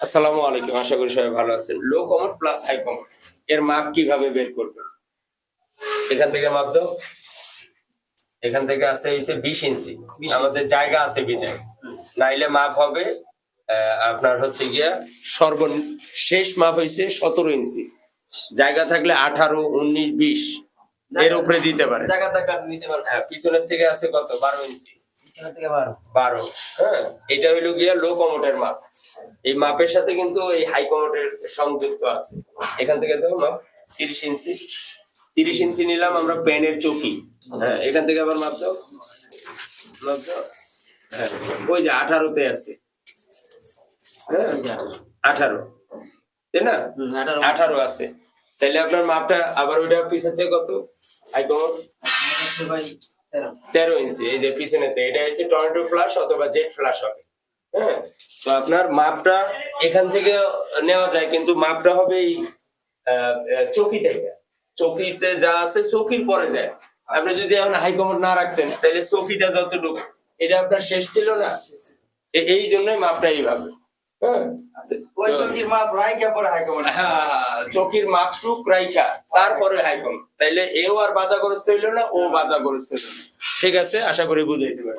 আসসালামু আলাইকুম আশা করি সবাই ভালো আছেন। Low commode plus high commode এর মাপ কীভাবে বের করবেন? এখান থেকে মাপ দাও। এখান থেকে আছে বিশ ইঞ্চি। আমাদের জায়গা আছে বিদায় নাইলে মাপ হবে আপনার হচ্ছে গিয়া সর্ব শেষ মাপ হইছে সতেরো ইঞ্চি। জায়গা থাকলে আঠারো উনিশ বিশ। এর উপরে দিতে পারে। জায়গা টাকা নিতে পারব হ্যাঁ পিছনের থেকে আছে কত? বারো ইঞ্চি। থেকে বারো। বারো হ্যাঁ এটা হইল গিয়া লো কমোটের মাপ এই মাপের সাথে কিন্তু এই হাই কমোটের সংযুক্ত আছে। এখান থেকে দেখো মাপ তিরিশ ইঞ্চি। তিরিশ ইঞ্চি নিলাম আমরা প্যানের চকি। হ্যাঁ এখান থেকে আবার মাপ দাও। মাপ দাও। হ্যাঁ ওই যে আঠারোতে আছে। হ্যাঁ আঠারো। তাই না? আঠারো। আছে। তাহলে আপনার মাপটা আবার ওইটা পিছন থেকে কত? হাই কমোট তেরো। ইঞ্চি এই যে পিছনেতে এটা হচ্ছে টর্নেডো ফ্লাশ অথবা জেট ফ্লাশ হবে। হ্যাঁ? তো আপনার মাপটা এখান থেকে নেওয়া যায় কিন্তু মাপটা হবে এই চকি থেকে। চকিতে যা আছে চকির পরে যায়। আপনি যদি এখন হাই কমোড না রাখতেন তাহলে চকিটা যতটুকু এটা আপনার শেষ ছিল না? এই জন্যই মাপটা এইভাবে। ওই চৌকির মাপ রাইকা পরে হাইকম কমান্ড হ্যাঁ, চকির মাপটুক রাইখা তারপরে হাইকম তাইলে এও আর বাধা গ্রস্ত হইল না ও বাধা গ্রস্ত হইল না। ঠিক আছে আশা করি বুঝাইতে পারছি।